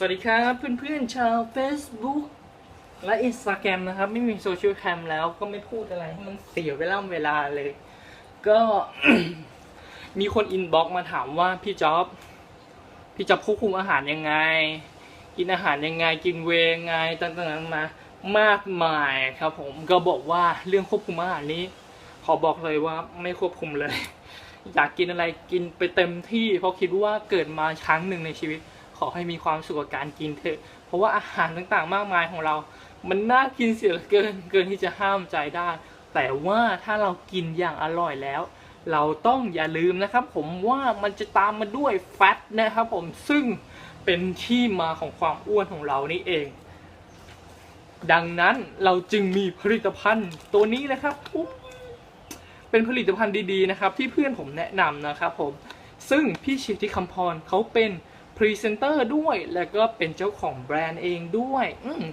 สวัสดีครับเพื่อนๆชาว Facebook และ Instagram นะครับ ไม่มีโซเชียลแคมแล้วก็ไม่พูดอะไรให้มันเสียเวลาเวลาเลย ก็ มีคนอินบ็อกมาถามว่าพี่จ๊อบ พี่จ๊อบควบคุมอาหารยังไง กินอาหารยังไงกินเวยยังไงต่างๆนานมามากมายครับ ผมก็บอกว่าเรื่องควบคุมอาหารนี้ ขอบอกเลยว่าไม่ควบคุมเลย อยากกินอะไรกินไปเต็มที่ เพราะคิดว่าเกิดมาครั้งหนึ่งในชีวิต ขอให้มีความสุขกับการกินเถอะ เพราะว่าอาหารต่างๆ มากมายของเรา มันน่ากินเสียเหลือเกินเกินที่จะห้ามใจได้ แต่ว่าถ้าเรากินอย่างอร่อยแล้ว เราต้องอย่าลืมนะครับ ผมว่ามันจะตามมาด้วยแฟตนะครับผมซึ่งเป็นที่มาของความอ้วนของเรานี่เอง ดังนั้นเราจึงมีผลิตภัณฑ์ตัวนี้นะครับเป็นผลิตภัณฑ์ดีๆนะครับ ที่เพื่อนผมแนะนำนะครับผมซึ่งพี่ชิวที่คำพรเขาเป็น พรีเซนเตอร์ด้วย แล้วก็เป็นเจ้าของแบรนด์เองด้วยอืม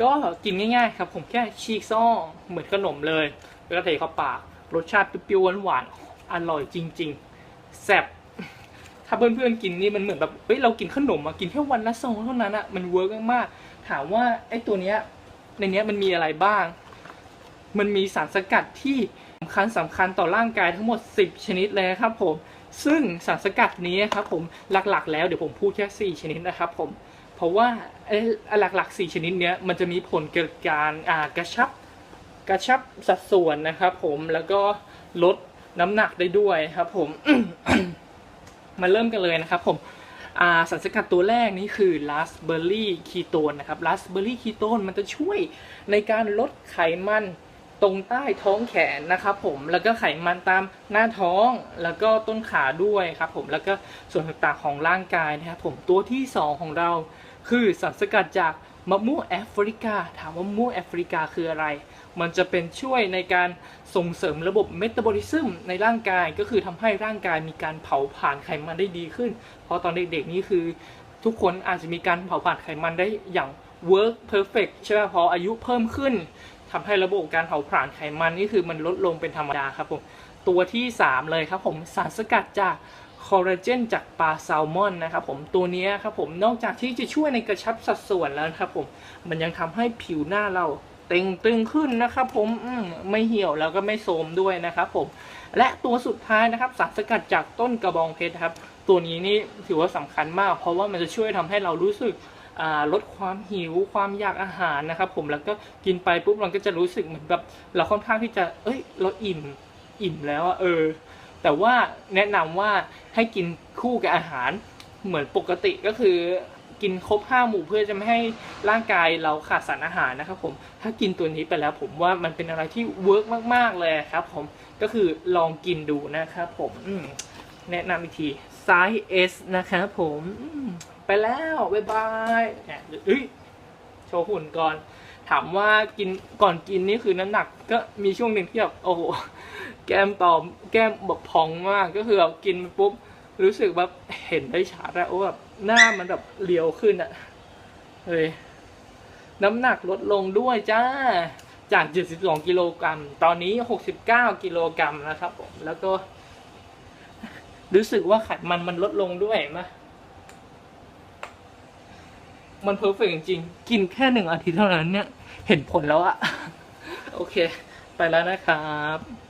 ก็กินง่ายๆครับ ผมแค่ฉีกซ่อเหมือนขนมเลย แล้วก็เทเข้าปาก รสชาติเปรี้ยวหวานอร่อยจริง ๆแซ่บถ้าเพื่อนๆกินนี่มันเหมือนแบบเฮ้ยเรากินขนมมากินแค่วันละซองเท่านั้นอะมันเวิร์กมากๆถามว่าไอ้ตัวเนี้ยในเนี้ยมันมีอะไรบ้าง มันมีสารสกัดที่สำคัญสำคัญต่อร่างกายทั้งหมด 10 ชนิดเลยครับผม ซึ่งสารสกัดนี้ครับผมหลักๆ แล้วเดี๋ยวผมพูดแค่ 4 ชนิดนะครับผมเพราะว่าไอ้หลักๆ 4 ชนิดนี้มันจะมีผลเกิดการกระชับกระชับสัดส่วนนะครับผมแล้วก็ลดน้ำหนักได้ด้วยครับผมมาเริ่มกันเลยนะครับผมาสารสกัดตัวแรกนี้คือราสเบอร์รี่คีโตนนะครับราสเบอร์รี่คีโตนมันจะช่วยในการลดไขมัน ตรงใต้ท้องแขนนะครับผมแล้วก็ไขมันตามหน้าท้องแล้วก็ต้นขาด้วยครับผมแล้วก็ส่วนต่างๆของร่างกายนะครับผมตัวที่สองของเราคือสารสกัดจากมะม่วงแอฟริกา ถามว่ามะม่วงแอฟริกาคืออะไร มันจะเป็นช่วยในการส่งเสริมระบบเมตาบอลิซึมในร่างกายก็คือทำให้ร่างกายมีการเผาผลาญไขมันได้ดีขึ้น เพราะตอนเด็กๆนี่คือ ทุกคนอาจจะมีการเผาผลาญไขมันได้อย่าง work perfect ใช่ไหมพออายุเพิ่มขึ้น ทำให้ระบบการเผาผลาญไขมันนี่คือมันลดลงเป็นธรรมดาครับผมตัวที่ 3 เลยครับผมสารสกัดจากคอลลาเจนจากปลาแซลมอนนะครับผมตัวนี้ครับผมนอกจากที่จะช่วยในกระชับสัดส่วนแล้วครับผมมันยังทำให้ผิวหน้าเราเต่งตึงขึ้นนะครับผมมไม่เหี่ยวแล้วก็ไม่โทรมด้วยนะครับผมและตัวสุดท้ายนะครับสารสกัดจากต้นกระบองเพชรครับ ตัวนี้นี่ถือว่าสำคัญมาก เพราะว่ามันจะช่วยทำให้เรารู้สึก ลดความหิวความอยากอาหารนะครับผมแล้วก็กินไปปุ๊บเราก็จะรู้สึกเหมือนแบบเราค่อนข้างที่จะ เอ้ย เราอิ่มอิ่มแล้วอะเออ แต่ว่าแนะนำว่าให้กินคู่กับอาหารเหมือนปกติก็คือกินครบห้าหมู่เพื่อจะไม่ให้ร่างกายเราขาดสารอาหารนะครับผม ถ้ากินตัวนี้ไปแล้วผมว่ามันเป็นอะไรที่เวิร์กมาก ๆ เลยครับผม ก็คือลองกินดูนะครับผมมแนะนำอีกที ไซส์ S นะครับผมมไปแล้วบ๊ายบายเนี่ยเอ้ยโชว์หุ่นก่อน ถามว่ากินก่อนกินนี่คือน้ำหนัก ก็มีช่วงหนึ่งที่แบบโอ้โหแก้มตอมแก้มแบบพองมากก็คือแบบกินไปปุ๊บรู้สึกแบบเห็นได้ชัดอะว่าแบบหน้ามันแบบเรียวขึ้นอะเฮ้ยน้ำหนักลดลงด้วยจ้าจาก 72 กิโลกรัม ตอนนี้ 69 กิโลกรัมนะครับผม แล้วก็ รู้สึกว่าไขมันมันลดลงด้วยนไหมมันเพอร์เฟกจริงๆ กินแค่หนึ่งอาทิตย์เท่านั้นเนี่ย เห็นผลแล้วอะโอเค ไปแล้วนะครับ